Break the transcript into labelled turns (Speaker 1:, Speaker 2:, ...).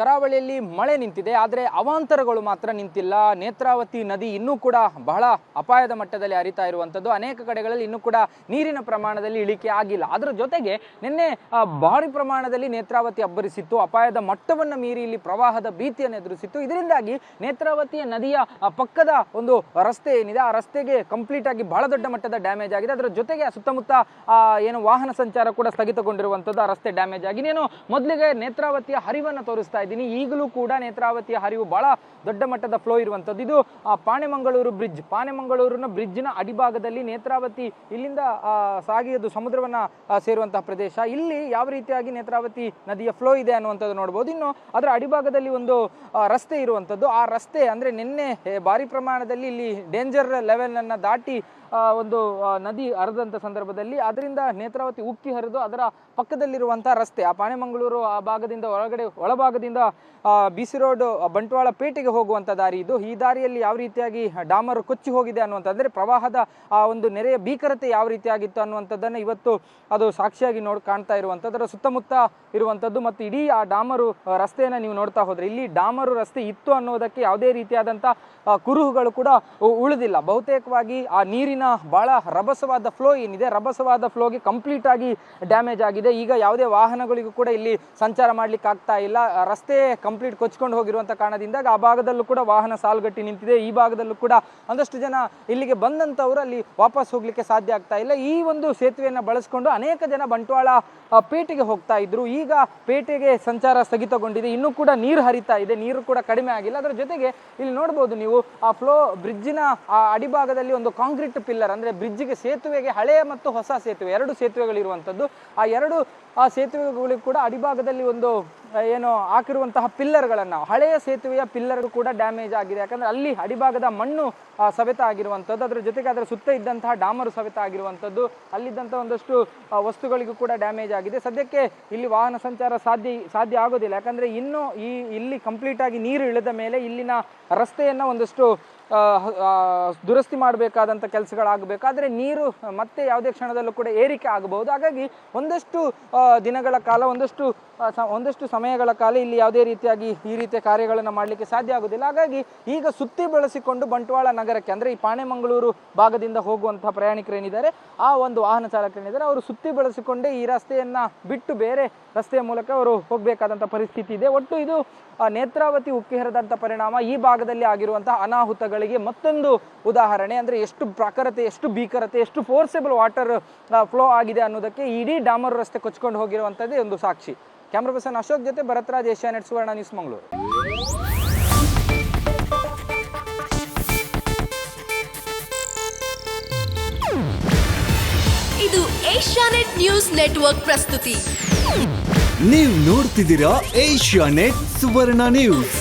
Speaker 1: ಕರಾವಳಿಯಲ್ಲಿ ಮಳೆ ನಿಂತಿದೆ, ಆದರೆ ಅವಾಂತರಗಳು ಮಾತ್ರ ನಿಂತಿಲ್ಲ. ನೇತ್ರಾವತಿ ನದಿ ಇನ್ನೂ ಕೂಡ ಬಹಳ ಅಪಾಯದ ಮಟ್ಟದಲ್ಲಿ ಹರಿತಾ ಇರುವಂಥದ್ದು ಅನೇಕ ಕಡೆಗಳಲ್ಲಿ ಇನ್ನೂ ಕೂಡ ನೀರಿನ ಪ್ರಮಾಣದಲ್ಲಿ ಇಳಿಕೆ ಆಗಿಲ್ಲ. ಅದರ ಜೊತೆಗೆ ನಿನ್ನೆ ಭಾರಿ ಪ್ರಮಾಣದಲ್ಲಿ ನೇತ್ರಾವತಿ ಅಬ್ಬರಿಸಿತ್ತು. ಅಪಾಯದ ಮಟ್ಟವನ್ನು ಮೀರಿ ಇಲ್ಲಿ ಪ್ರವಾಹದ ಭೀತಿಯನ್ನು ಎದುರಿಸಿತ್ತು. ಇದರಿಂದಾಗಿ ನೇತ್ರಾವತಿಯ ನದಿಯ ಪಕ್ಕದ ಒಂದು ರಸ್ತೆ ಏನಿದೆ, ಆ ರಸ್ತೆಗೆ ಕಂಪ್ಲೀಟ್ ಆಗಿ ಬಹಳ ದೊಡ್ಡ ಮಟ್ಟದ ಡ್ಯಾಮೇಜ್ ಆಗಿದೆ. ಅದರ ಜೊತೆಗೆ ಸುತ್ತಮುತ್ತ ಏನು ವಾಹನ ಸಂಚಾರ ಕೂಡ ಸ್ಥಗಿತಗೊಂಡಿರುವಂಥದ್ದು ಆ ರಸ್ತೆ ಡ್ಯಾಮೇಜ್ ಆಗಿ ನೀನು ಮೊದಲಿಗೆ ನೇತ್ರಾವತಿಯ ಹರಿವನ್ನು ತೋರಿಸ್ತಾ ಇದ್ದೀನಿ ಈಗಲೂ ಕೂಡ ನೇತ್ರಾವತಿಯ ಹರಿವು ಬಹಳ ದೊಡ್ಡ ಮಟ್ಟದ ಫ್ಲೋ ಇರುವಂಥದ್ದು. ಇದು ಪಾಣೆಮಂಗಳೂರು ಬ್ರಿಡ್ಜ್ ಪಾಣೆಮಂಗಳೂರಿನ ಬ್ರಿಡ್ಜ್ನ ಅಡಿಭಾಗದಲ್ಲಿ ನೇತ್ರಾವತಿ ಇಲ್ಲಿಂದ ಆ, ಸಾಗಿ ಸಮುದ್ರವನ್ನ ಸೇರುವಂತಹ ಪ್ರದೇಶ. ಇಲ್ಲಿ ಯಾವ ರೀತಿಯಾಗಿ ನೇತ್ರಾವತಿ ನದಿಯ ಫ್ಲೋ ಇದೆ ಅನ್ನುವಂಥದ್ದು ನೋಡ್ಬೋದು. ಇನ್ನು ಅದರ ಅಡಿಭಾಗದಲ್ಲಿ ಒಂದು ರಸ್ತೆ ಇರುವಂಥದ್ದು. ಆ ರಸ್ತೆ ಅಂದ್ರೆ ನಿನ್ನೆ ಭಾರಿ ಪ್ರಮಾಣದಲ್ಲಿ ಇಲ್ಲಿ ಡೇಂಜರ್ ಲೆವೆಲ್ ಅನ್ನ ದಾಟಿ ಒಂದು ನದಿ ಹರಿದಂಥ ಸಂದರ್ಭದಲ್ಲಿ ಅದರಿಂದ ನೇತ್ರಾವತಿ ಉಕ್ಕಿ ಹರಿದು ಅದರ ಪಕ್ಕದಲ್ಲಿರುವಂತಹ ರಸ್ತೆ, ಆ ಪಾಣೆಮಂಗಳೂರು, ಆ ಭಾಗದಿಂದ ಒಳಗಡೆ, ಒಳಭಾಗದಿಂದ ಬಿ ಸಿ ರೋಡ್ ಬಂಟ್ವಾಳ ಪೇಟೆಗೆ ಹೋಗುವಂಥ ದಾರಿ ಇದು. ಈ ದಾರಿಯಲ್ಲಿ ಯಾವ ರೀತಿಯಾಗಿ ಡಾಮರ್ ಕೊಚ್ಚಿ ಹೋಗಿದೆ ಅನ್ನುವಂಥದ್ದರೆ ಪ್ರವಾಹದ, ಆ, ಒಂದು ನೆರೆಯ ಭೀಕರತೆ ಯಾವ ರೀತಿಯಾಗಿತ್ತು ಅನ್ನುವಂಥದ್ದನ್ನು ಇವತ್ತು ಅದು ಸಾಕ್ಷಿಯಾಗಿ ನೋಡ್, ಕಾಣ್ತಾ ಇರುವಂಥದ್ದರ ಸುತ್ತಮುತ್ತ ಇರುವಂಥದ್ದು ಮತ್ತು ಇಡೀ ಆ ಡಾಮರು ರಸ್ತೆಯನ್ನು ನೀವು ನೋಡ್ತಾ ಹೋದ್ರೆ ಇಲ್ಲಿ ಡಾಮರು ರಸ್ತೆ ಇತ್ತು ಅನ್ನೋದಕ್ಕೆ ಯಾವುದೇ ರೀತಿಯಾದಂಥ ಕುರುಹುಗಳು ಕೂಡ ಉಳಿದಿಲ್ಲ. ಬಹುತೇಕವಾಗಿ ಆ ನೀರಿನ ಬಹಳ ರಭಸವಾದ ಫ್ಲೋ ಏನಿದೆ. ರಭಸವಾದ ಫ್ಲೋಗೆ ಕಂಪ್ಲೀಟ್ ಆಗಿ ಡ್ಯಾಮೇಜ್ ಆಗಿದೆ. ಈಗ ಯಾವುದೇ ವಾಹನಗಳಿಗೂ ಕೂಡ ಇಲ್ಲಿ ಸಂಚಾರ ಮಾಡ್ಲಿಕ್ಕೆ ಆಗ್ತಾ ಇಲ್ಲ. ರಸ್ತೆ ಕಂಪ್ಲೀಟ್ ಕೊಚ್ಕೊಂಡು ಹೋಗಿರುವಂಥ ಕಾರಣದಿಂದ ಆ ಭಾಗದಲ್ಲೂ ಕೂಡ ವಾಹನ ಸಾಲುಗಟ್ಟಿ ನಿಂತಿದೆ. ಈ ಭಾಗದಲ್ಲೂ ಕೂಡ ಒಂದಷ್ಟು ಜನ ಇಲ್ಲಿಗೆ ಬಂದಂತವರು ಅಲ್ಲಿ ವಾಪಸ್ ಹೋಗ್ಲಿಕ್ಕೆ ಸಾಧ್ಯ ಆಗ್ತಾ ಇಲ್ಲ. ಈ ಒಂದು ಸೇತುವೆಯನ್ನು ಬಳಸಿಕೊಂಡು ಅನೇಕ ಜನ ಬಂಟ್ವಾಳ ಪೇಟೆಗೆ ಹೋಗ್ತಾ ಇದ್ರು. ಈಗ ಪೇಟೆಗೆ ಸಂಚಾರ ಸ್ಥಗಿತಗೊಂಡಿದೆ. ಇನ್ನೂ ಕೂಡ ನೀರು ಹರಿತಾ ಇದೆ. ನೀರು ಕೂಡ ಕಡಿಮೆ ಆಗಿಲ್ಲ. ಅದರ ಜೊತೆಗೆ ಇಲ್ಲಿ ನೋಡ್ಬೋದು ನೀವು, ಆ ಫ್ಲೋ ಬ್ರಿಡ್ಜಿನ ಆ ಅಡಿಭಾಗದಲ್ಲಿ ಒಂದು ಕಾಂಕ್ರೀಟ್ ಪಿಲ್ಲರ್ ಅಂದ್ರೆ ಬ್ರಿಡ್ಜಿಗೆ ಸೇತುವೆಗೆ ಹಳೆಯ ಮತ್ತು ಹೊಸ ಸೇತುವೆ. ಎರಡು ಸೇತುವೆಗಳಿರುವಂಥದ್ದು. ಆ ಎರಡು, ಆ ಸೇತುವೆಗಳಿಗೂ ಕೂಡ ಅಡಿಭಾಗದಲ್ಲಿ ಒಂದು ಏನು ಹಾಕಿರುವಂತಹ ಪಿಲ್ಲರ್ಗಳನ್ನು, ಹಳೆಯ ಸೇತುವೆಯ ಪಿಲ್ಲರ್ ಕೂಡ ಡ್ಯಾಮೇಜ್ ಆಗಿದೆ. ಯಾಕಂದರೆ ಅಲ್ಲಿ ಅಡಿಭಾಗದ ಮಣ್ಣು ಸವೆತ ಆಗಿರುವಂಥದ್ದು, ಅದರ ಜೊತೆಗೆ ಅದರ ಸುತ್ತ ಇದ್ದಂತಹ ಡಾಮರು ಸವೆತ ಆಗಿರುವಂಥದ್ದು ಅಲ್ಲಿದ್ದಂಥ ಒಂದಷ್ಟು ವಸ್ತುಗಳಿಗೂ ಕೂಡ ಡ್ಯಾಮೇಜ್ ಆಗಿದೆ. ಸದ್ಯಕ್ಕೆ ಇಲ್ಲಿ ವಾಹನ ಸಂಚಾರ ಸಾಧ್ಯ ಸಾಧ್ಯ ಆಗೋದಿಲ್ಲ. ಯಾಕಂದರೆ ಇನ್ನು ಈ, ಇಲ್ಲಿ ಕಂಪ್ಲೀಟ್ ಆಗಿ ನೀರು ಇಳಿದ ಮೇಲೆ ಇಲ್ಲಿನ ರಸ್ತೆಯನ್ನು ಒಂದಷ್ಟು ದುರಸ್ತಿ ಮಾಡಬೇಕಾದಂಥ ಕೆಲಸಗಳಾಗಬೇಕು. ಆದರೆ ನೀರು ಮತ್ತೆ ಯಾವುದೇ ಕ್ಷಣದಲ್ಲೂ ಕೂಡ ಏರಿಕೆ ಆಗಬಹುದು. ಹಾಗಾಗಿ ಒಂದಷ್ಟು ದಿನಗಳ ಕಾಲ ಒಂದಷ್ಟು ಒಂದಷ್ಟು ಸಮಯಗಳ ಕಾಲ ಇಲ್ಲಿ ಯಾವುದೇ ರೀತಿಯಾಗಿ ಈ ರೀತಿಯ ಕಾರ್ಯಗಳನ್ನು ಮಾಡಲಿಕ್ಕೆ ಸಾಧ್ಯ ಆಗೋದಿಲ್ಲ ಹಾಗಾಗಿ ಈಗ ಸುತ್ತಿ ಬಳಸಿಕೊಂಡು ಬಂಟ್ವಾಳ ನಗರಕ್ಕೆ, ಅಂದರೆ ಈ ಪಾಣೆಮಂಗಳೂರು ಭಾಗದಿಂದ ಹೋಗುವಂತಹ ಪ್ರಯಾಣಿಕರೇನಿದ್ದಾರೆ, ಆ ಒಂದು ವಾಹನ ಚಾಲಕರೇನಿದ್ದಾರೆ, ಅವರು ಸುತ್ತಿ ಬಳಸಿಕೊಂಡೇ ಈ ರಸ್ತೆಯನ್ನ ಬಿಟ್ಟು ಬೇರೆ ರಸ್ತೆಯ ಮೂಲಕ ಅವರು ಹೋಗಬೇಕಾದಂಥ ಪರಿಸ್ಥಿತಿ ಇದೆ. ಒಟ್ಟು ಇದು ನೇತ್ರಾವತಿ ಉಕ್ಕಿ ಹರಿದಂಥ ಪರಿಣಾಮ ಈ ಭಾಗದಲ್ಲಿ ಆಗಿರುವಂತಹ ಅನಾಹುತಗಳಿಗೆ ಮತ್ತೊಂದು ಉದಾಹರಣೆ, ಅಂದರೆ ಎಷ್ಟು ಪ್ರಾಕರತೆ ಎಷ್ಟು ಭೀಕರತೆ, ಎಷ್ಟು ಫೋರ್ಸೆಬಲ್ ವಾಟರ್ ಫ್ಲೋ ಆಗಿದೆ ಅನ್ನೋದಕ್ಕೆ ಇಡೀ ಡಾಮರ್ ರಸ್ತೆ ಕೊಚ್ಕೊಂಡು ಹೋಗಿರುವಂಥದ್ದೇ ಒಂದು ಸಾಕ್ಷಿ. ಕ್ಯಾಮ್ರಾ ಪರ್ಸನ್ ಅಶೋಕ್ ಜೊತೆ ಭರತ್ರಾಜ್ ಏಷ್ಯಾನೆಟ್ ಸುವರ್ಣ ನ್ಯೂಸ್ ಮಂಗಳೂರು.
Speaker 2: ಇದು ಏಷ್ಯಾನೆಟ್ ನ್ಯೂಸ್ ನೆಟ್ವರ್ಕ್ ಪ್ರಸ್ತುತಿ.
Speaker 3: ನೀವು ನೋಡ್ತಿದ್ದೀರಾ ಏಷ್ಯಾ ನೆಟ್ ಸುವರ್ಣ ನ್ಯೂಸ್.